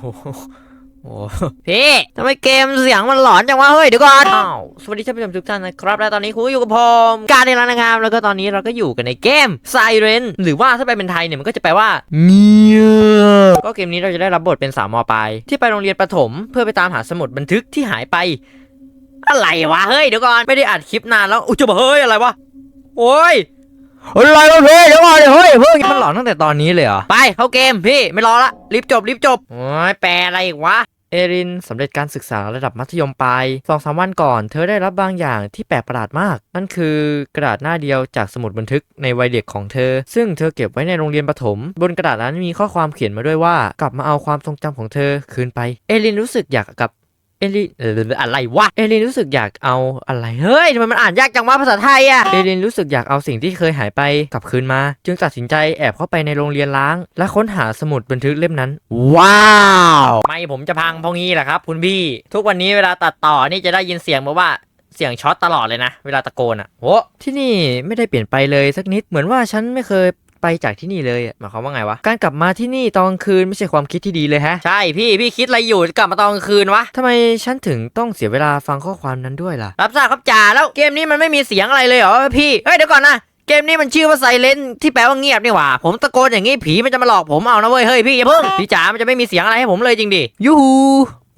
โหโอ้โหพี่ทำไมเกมเสียงมันหลอนจังวะเฮ้ยเดี๋ยวก่อนอ้าวสวัสดีท่านผู้ชมทุกท่านนะครับและตอนนี้คุณก็อยู่กับผมการในร้านนะครับ แล้วก็ตอนนี้เราก็อยู่กันในเกม Siren หรือว่าถ้าไปเป็นไทยเนี่ยมันก็จะแปลว่าเงียบก็เกมนี้เราจะได้รับบทเป็นสาวมปลายที่ไปโรงเรียนประถม เพื่อไปตามหาสมุดบันทึกที่หายไป อะไรวะเฮ้ยเดี๋ยวก่อนไม่ได้อัดคลิปนานแล้วอุ้ยจะบอกเฮ้ยอะไรวะโอ้ย อะไรวะพี่เดี๋ยวก่อนเดี๋ยวเฮ้ยเพิ่งมันหลอนตั้งแต่ตอนนี้เลยเหรอ ไปเข้าเกมพี่ไม่รอละรีบจบรีบจบโอ้ยแปลอะไรอีกวะ เอรินสำเร็จการศึกษาระดับมัธยมปลายสองสามวันก่อน เธอได้รับบางอย่างที่แปลกประหลาดมาก นั่นคือกระดาษหน้าเดียวจากสมุดบันทึกในวัยเด็กของเธอ ซึ่งเธอเก็บไว้ในโรงเรียนประถม บนกระดาษนั้นมีข้อความเขียนมาด้วยว่า กลับมาเอาความทรงจำของเธอคืนไป เอรินรู้สึกอยากกับ เอลินเอออะไรวะ เอลินรู้สึกอยากเอาอะไร เฮ้ยทำไมมันอ่านยากจังวะภาษาไทยอะเอลินรู้สึกอยากเอาสิ่งที่เคยหายไปกลับคืนมา จึงตัดสินใจแอบเข้าไปในโรงเรียนล้าง และค้นหาสมุดบันทึกเล่มนั้น ว้าว ไม่ผมจะพังพงงี้แหละครับ คุณพี่ ทุกวันนี้เวลาตัดต่อนี่จะได้ยินเสียงมาว่าเสียงช็อตตลอดเลยนะ เวลาตะโกนอะโหที่นี่ไม่ได้เปลี่ยนไปเลยสักนิดเหมือนว่าฉันไม่เคย ไปจากที่นี่เลยอะหมายความว่าไงวะการกลับมาที่นี่ตอนกลางคืนไม่ใช่ความคิดที่ดีเลยฮะใช่พี่พี่คิดอะไรอยู่กลับมาตอนกลางคืนวะทำไมฉันถึงต้องเสียเวลาฟังข้อความนั้นด้วยล่ะ รับทราบครับจ่าแล้วเกมนี้มันไม่มีเสียงอะไรเลยเหรอพี่เฮ้ยเดี๋ยวก่อนนะเกมนี้มันชื่อว่าไซเลนที่แปลว่าเงียบนี่หว่า ผมตะโกนอย่างงี้ผีมันจะมาหลอกผมเอานะเว้ยเฮ้ยพี่อย่าเพิ่งพี่จ๋ามันจะไม่มีเสียงอะไรให้ผมเลยจริงดิยูฮู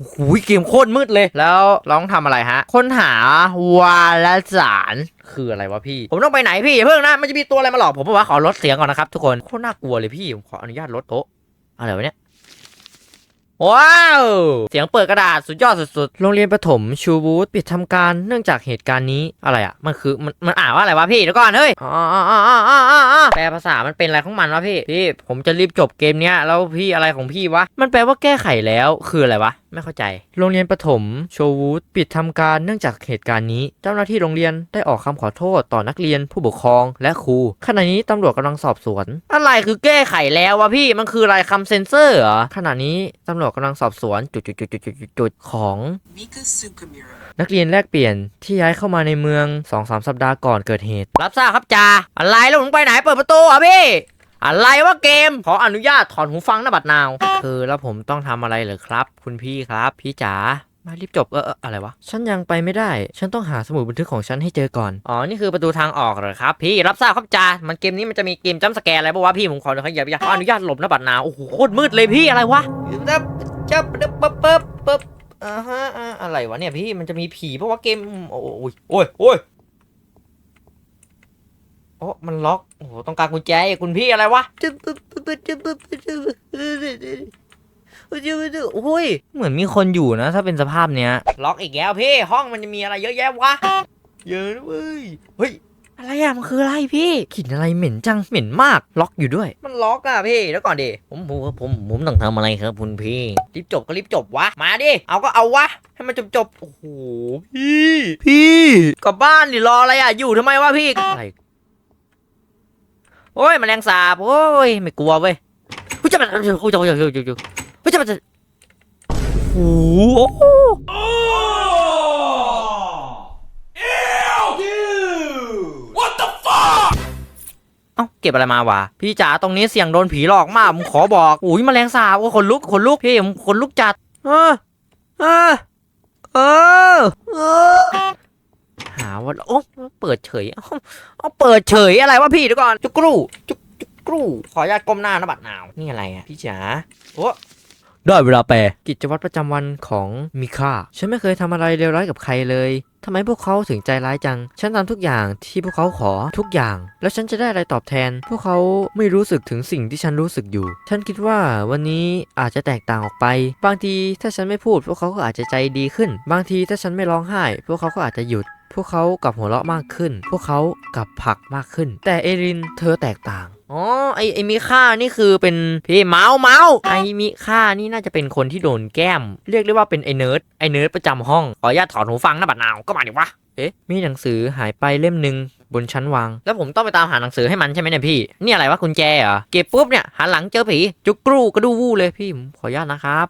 โอ้โหเกมโคตรมืดเลย แล้วเราต้องทำอะไรฮะ ค้นหาวาลสารคืออะไรวะพี่ ผมต้องไปไหนพี่อย่าเพิ่งนะ มันจะมีตัวอะไรมาหลอกผมปะวะขอลดเสียงก่อนนะครับทุกคน โคตรน่ากลัวเลยพี่ ผมขออนุญาตลดโต๊ะอะไรวะเนี่ย ว้าว เสียงเปิดกระดาษสุดยอดสุดๆ โรงเรียนประถมชูบูธปิดทำการเนื่องจากเหตุการณ์นี้อะไรอะ มันคือมันมันอ่านว่าอะไรวะพี่เดี๋ยวก่อนเฮ้ยอ๋ออ๋ออ๋ออ๋ออ๋ออ๋อแปลภาษามันเป็นอะไรของมันวะพี่ พี่ผมจะรีบจบเกมเนี้ยแล้วพี่อะไรของพี่วะ มันแปลว่าแก้ไขแล้วคืออะไรวะไม่เข้าใจ โรงเรียนประถมโชวูดปิดทำการเนื่องจากเหตุการณ์นี้ เจ้าหน้าที่โรงเรียนได้ออกคำขอโทษต่อนักเรียนผู้ปกครองและครู ขณะนี้ตำรวจกำลังสอบสวน อะไรคือแก้ไขแล้ววะพี่ มันคืออะไรคำเซนเซอร์เหรอ ขณะนี้ตำรวจกำลังสอบสวนจุดๆๆๆๆๆของ Mika Sukamura. นักเรียนแลกเปลี่ยนที่ย้ายเข้ามาในเมือง 2-3 สัปดาห์ก่อนเกิดเหตุ รับทราบครับจ่าอะไรแล้วมึงไปไหนเปิดประตูอะพี่ อะไรวะเกม ขออนุญาตถอนหูฟังนะบัดนาว คือแล้วผมต้องทำอะไรเหรอครับ คุณพี่ครับ พี่จ๋ามารีบจบเออเอออะไรวะ ฉันยังไปไม่ได้ ฉันต้องหาสมุดบันทึกของฉันให้เจอก่อน อ๋อ นี่คือประตูทางออกเหรอครับ พี่รับทราบครับจ่ามันเกมนี้มันจะมีเกมจัมป์สแกร์อะไรปะวะพี่ผมขออนุญาตขออนุญาตหลบนะบัดนาวโอ้โหโคตรมืดเลยพี่อะไรวะจับจับปึ๊บปึ๊บปึ๊บอ่าฮะอ่าอะไรวะเนี่ยพี่มันจะมีผีเพราะว่าเกมโอ้ยโอ้ยโอ้ย โอ้มันล็อก โอ้โห ต้องการกุญแจอีกคุณพี่อะไรวะโอ้ย เหมือนมีคนอยู่นะ ถ้าเป็นสภาพเนี้ย ล็อกอีกแล้วพี่ ห้องมันจะมีอะไรเยอะแยะวะ เยอะนะเว้ย เฮ้ย อะไรอะมันคืออะไรพี่กลิ่นอะไรเหม็นจัง เหม็นมาก ล็อกอยู่ด้วย มันล็อกอะพี่แล้วก่อนดิ ผมผมผมผมต้องทำอะไรครับคุณพี่ รีบจบก็รีบจบวะ มาดิ เอาก็เอาวะ ให้มันจบจบๆโอ้โห พี่ พี่ กลับบ้านดิรออะไรอะอยู่ทำไมวะพี่อะไร โอ้ยแมลงสาบโอ้ยไม่กลัวเว้ยเฮ้ยจะมันเฮ้ยจะมันเฮ้ยจะมันเฮ้ยจะมันโอ้โหเอ้าเก็บอะไรมาวะพี่จ๋าตรงนี้เสี่ยงโดนผีหลอกมากผมขอบอกอุ้ยแมลงสาบโอ้ขนลุกขนลุกพี่ผมขนลุกจัดเออเออเออ หาว่าโอ้เปิดเฉยเอ้าเอาเปิดเฉยอะไรวะพี่เดี๋ยวก่อนจุกกรูจุกจุกกรูขออนุญาตก้มหน้านะบัดนาวนี่อะไรอะพี่จ๋าโอ้ได้เวลาแปลกิจวัตรประจำวันของมิค่าฉันไม่เคยทำอะไรเลวร้ายกับใครเลยทำไมพวกเขาถึงใจร้ายจัง ฉันทำทุกอย่างที่พวกเขาขอทุกอย่าง แล้วฉันจะได้อะไรตอบแทน พวกเขาไม่รู้สึกถึงสิ่งที่ฉันรู้สึกอยู่ ฉันคิดว่าวันนี้อาจจะแตกต่างออกไป บางทีถ้าฉันไม่พูด พวกเขาก็อาจจะใจดีขึ้น บางทีถ้าฉันไม่ร้องไห้ พวกเขาก็อาจจะหยุด พวกเขากลับหัวเราะมากขึ้น พวกเขากลับผักมากขึ้น แต่เอรินเธอแตกต่าง อ๋อ ไอไอมิค่านี่คือเป็นพี่เมาส์เมาส์ไอมิค่านี่น่าจะเป็นคนที่โดนแก้ม เรียกได้ว่าเป็นไอเนิร์ดไอเนิร์ดประจำห้อง ขออนุญาตถอนหูฟังนะบัดนาว ก็มาดิวะ เอ๊ะ มีหนังสือหายไปเล่มหนึ่ง บนชั้นวาง แล้วผมต้องไปตามหาหนังสือให้มันใช่ไหมเนี่ยพี่นี่อะไรวะกุญแจเหรอเก็บปุ๊บเนี่ยหันหลังเจอผีจุกกรูกระดูวูเลยพี่ผมขออนุญาตนะครับ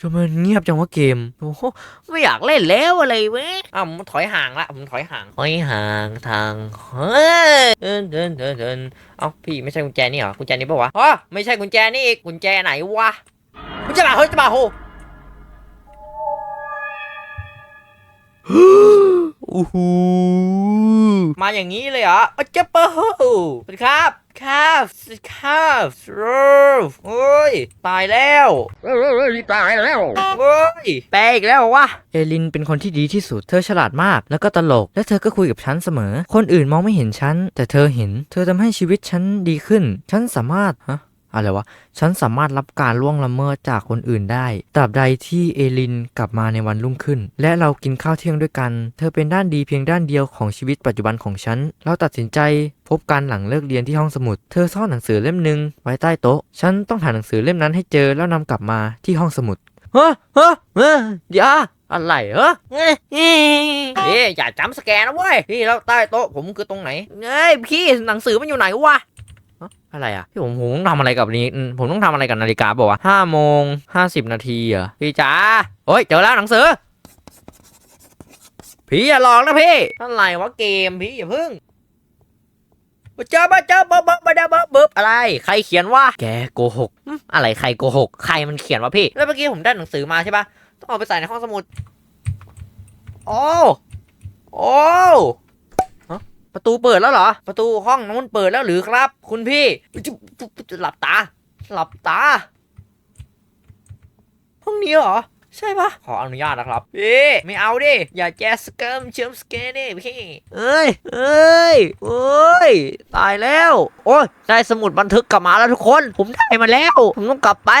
ทำไมเงียบจังวะเกมโอ้ไม่อยากเล่นแล้วอะไรเว้ยอ้าวผมถอยห่างละผมถอยห่างถอยห่างทางเฮ้ยเดินเดินเดินเดินเอ้าพี่ไม่ใช่กุญแจนี่เหรอกุญแจนี่ปะวะอ๋อไม่ใช่กุญแจนี่อีกกุญแจไหนวะกุญแจมาเฮ้ยจะมาโหอู้หู มาอย่างนี้เลยเหรอเอาจะเปิดสวัสดีครับครับสวัสดีครับโอ้ย ตายแล้วเฮ้ยตายแล้วเฮ้ยแปลอีกแล้วเหรอวะเอลินเป็นคนที่ดีที่สุด เธอฉลาดมาก แล้วก็ตลก และเธอก็คุยกับฉันเสมอ คนอื่นมองไม่เห็นฉัน แต่เธอเห็น เธอทำให้ชีวิตฉันดีขึ้น ฉันสามารถฮะ อะไรวะ ฉันสามารถรับการล่วงละเมิดจากคนอื่นได้ ตราบใดที่เอลินกลับมาในวันรุ่งขึ้น และเรากินข้าวเที่ยงด้วยกัน เธอเป็นด้านดีเพียงด้านเดียวของชีวิตปัจจุบันของฉัน เราตัดสินใจพบกันหลังเลิกเรียนที่ห้องสมุด เธอซ่อนหนังสือเล่มหนึ่งไว้ใต้โต๊ะ ฉันต้องหาหนังสือเล่มนั้นให้เจอแล้วนำกลับมาที่ห้องสมุด เฮ้ยเฮ้ยเฮ้ยเดี๋ยวอะไรเหรอเฮ้ยเฮ้ยอย่าจำสแกนนะเว้ยพี่แล้วใต้โต๊ะผมคือตรงไหนเฮ้ยพี่หนังสือมันอยู่ไหนวะ อะไรอะพี่ผมผมต้องทำอะไรกับนี้ ผมต้องทำอะไรกับนาฬิกาบอกว่าห้าโมงห้าสิบนาทีเหรอพี่จ๋าโอ้ยเจอแล้วหนังสือ พี่อย่าหลอกนะพี่อะไรวะเกมพี่อย่าพึ่งมาเจอมาเจอเบิบเบิบเบิบบบเบิบอะไร ใครเขียนว่า แกโกหกอะไรใครโกหก ใครมันเขียนวะพี่ แล้วเมื่อกี้ผมได้หนังสือมาใช่ปะต้องเอาไปใส่ในห้องสมุด โอ้ โอ้ ประตูเปิดแล้วเหรอ ประตูห้องนู้นเปิดแล้วหรือครับ คุณพี่ หลับตา หลับตา ห้องนี้เหรอ ใช่ปะขออนุญาตนะครับ พี่ ไม่เอาดิ อย่าแจสเกิมเชิมสเกนดิพี่ เอ้ย เอ้ยเอ้ย ตายแล้ว โอ้ย ได้สมุดบันทึกกลับมาแล้วทุกคน ผมได้มาแล้ว ผมต้องกลับไป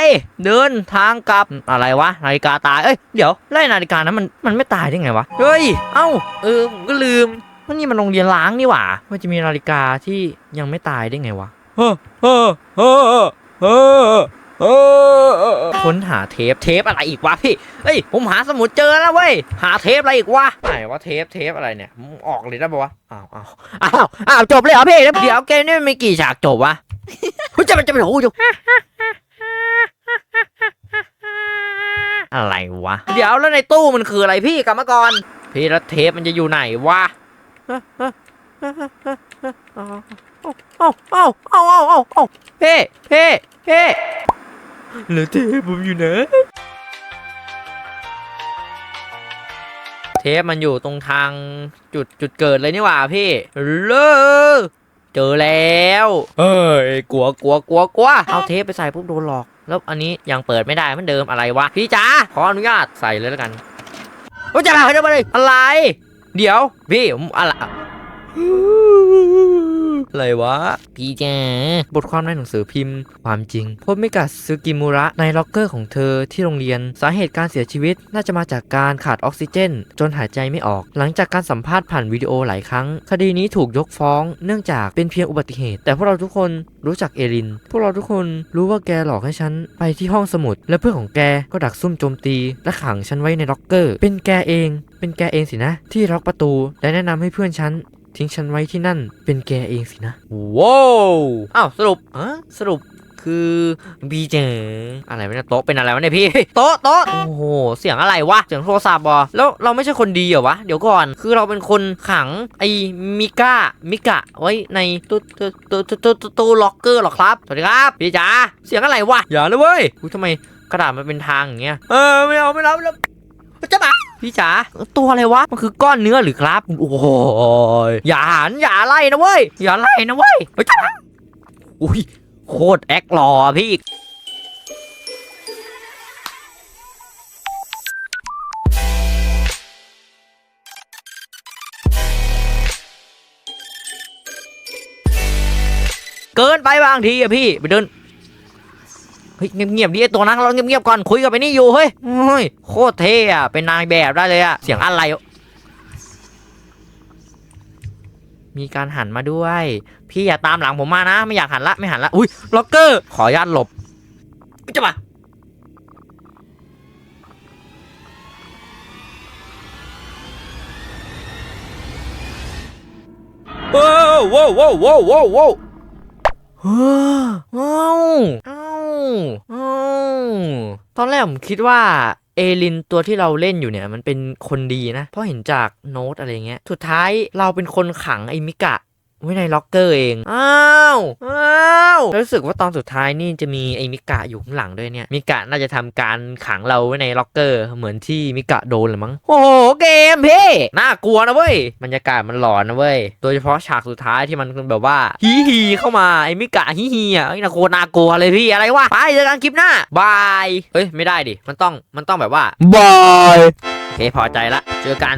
เดินทางกลับ อะไรวะ นาฬิกาตาย เอ้ย เดี๋ยวไล่นาฬิกานั้นมัน มันไม่ตายได้ไงวะ เฮ้ย เอ้า เออ ผมก็ลืม ว่านี่มันโรงเรียนล้างนี่หว่ามันจะมีนาฬิกาที่ยังไม่ตายได้ไงวะเฮ้อเฮ้อเฮ้อเฮ้อเฮ้อค้นหาเทปเทปอะไรอีกวะพี่เฮ้ยผมหาสมุดเจอแล้วเว้ยหาเทปอะไรอีกวะไหนว่าเทปเทปอะไรเนี่ยมึงออกเลยได้ปะวะอ้าวอ้าวอ้าวอ้าวจบเลยเหรอพี่เดี๋ยวเกมนี่มันมีกี่ฉากจบวะคุณจะมันจะเป็นโอ้โหอะไรวะ เดี๋ยวแล้วในตู้มันคืออะไรพี่กลับมาก่อนพี่แล้วเทปมันจะอยู่ไหนวะ เอาเอาเอาเอาเอาเอาเพ่เพ่เพ่แล้วเทปผมอยู่ไหนเทปมันอยู่ตรงทางจุดจุดเกิดเลยนี่หว่าพี่เลอเจอแล้วเฮ้ยกลัวกลัวกลัวกลัวเอาเทปไปใส่ปุ๊บโดนหลอก แล้วอันนี้ยังเปิดไม่ได้เหมือนเดิมอะไรวะพี่จ๋าขออนุญาตใส่เลยแล้วกันโอ้ยจะมาเดี๋ยวมาเลยอะไร เดี๋ยวพี่ผมอะไร อะไรวะ พี่แจบทความในหนังสือพิมพ์ ความจริงพบมิกาซึกิมุระในล็อกเกอร์ของเธอที่โรงเรียน สาเหตุการเสียชีวิตน่าจะมาจากการขาดออกซิเจน จนหายใจไม่ออก หลังจากการสัมภาษณ์ผ่านวิดีโอหลายครั้ง คดีนี้ถูกยกฟ้อง เนื่องจากเป็นเพียงอุบัติเหตุ แต่พวกเราทุกคนรู้จักเอริน พวกเราทุกคนรู้ว่าแกหลอกให้ฉันไปที่ห้องสมุด และเพื่อนของแกก็ดักซุ่มโจมตี และขังฉันไว้ในล็อกเกอร์ เป็นแกเอง เป็นแกเองสินะ ที่ล็อกประตู และแนะนำให้เพื่อนฉัน ทิ้งฉันไว้ที่นั่นเป็นแกเองสินะว้าวอ้าวสรุปอะสรุปคือบีเจอะไรวะเนี่ยโต๊ะเป็นอะไรวะเนี่ยพี่โต๊ะโต๊ะโอ้โหเสียงอะไรวะเสียงโทรศัพท์บอแล้วเราไม่ใช่คนดีเหรอวะเดี๋ยวก่อนคือเราเป็นคนขังไอ้มิก้ามิกะไว้ในตู้ตู้ตู้ตู้ตู้ตู้ตู้ล็อกเกอร์หรอครับสวัสดีครับพี่จ๋าเสียงอะไรวะอย่าเลยเว้ยอุ๊ยทำไมกระดาษมันเป็นทางอย่างเงี้ยเออไม่เอาไม่รับไม่รับจะมา พี่จ๋าตัวอะไรวะ มันคือก้อนเนื้อหรือครับ โอ้โหอย่าหันอย่าไล่นะเว้ย อย่าไล่นะเว้ยเฮ้ยจ้าอุ้ยโคตรแอคหล่อพี่เกินไปบางทีอะพี่ ไปเดิน เฮ้ยเงียบๆดิไอ้ตัวนั้นเราเงียบๆก่อนคุยกับไอ้นี่อยู่เฮ้ยเฮ้ยโคตรเท่อะเป็นนายแบบได้เลยอะเสียงอะไรอะมีการหันมาด้วย พี่อย่าตามหลังผมมานะ ไม่อยากหันละไม่หันละอุ้ยล็อกเกอร์ ขออนุญาตหลบจะมาว้าวว้าวว้าวว้าวว้าวว้าวว้าวอ้าว อ้าวตอนแรกผมคิดว่าเอลินตัวที่เราเล่นอยู่เนี่ยมันเป็นคนดีนะ เพราะเห็นจากโน้ตอะไรเงี้ย สุดท้ายเราเป็นคนขังไอ้มิกะ ไว้ในล็อกเกอร์เอง อ้าว อ้าวแล้วรู้สึกว่าตอนสุดท้ายนี่จะมีไอ้มิกะอยู่ข้างหลังด้วยเนี่ย มิกะน่าจะทำการขังเราไว้ในล็อกเกอร์ เหมือนที่มิกะโดนหรือมั้ง โอ้โห เกมพี่น่ากลัวนะเว้ย บรรยากาศมันหลอนนะเว้ย โดยเฉพาะฉากสุดท้ายที่มันแบบว่าฮีฮีเข้ามา ไอ้มิกะฮีฮีอะไอ้น่ากลัวน่ากลัวเลยพี่ อะไรวะ ไปเจอกันคลิปหน้า บาย เฮ้ย ไม่ได้ดิ มันต้อง มันต้องแบบว่า บาย โอเค พอใจละ เจอกัน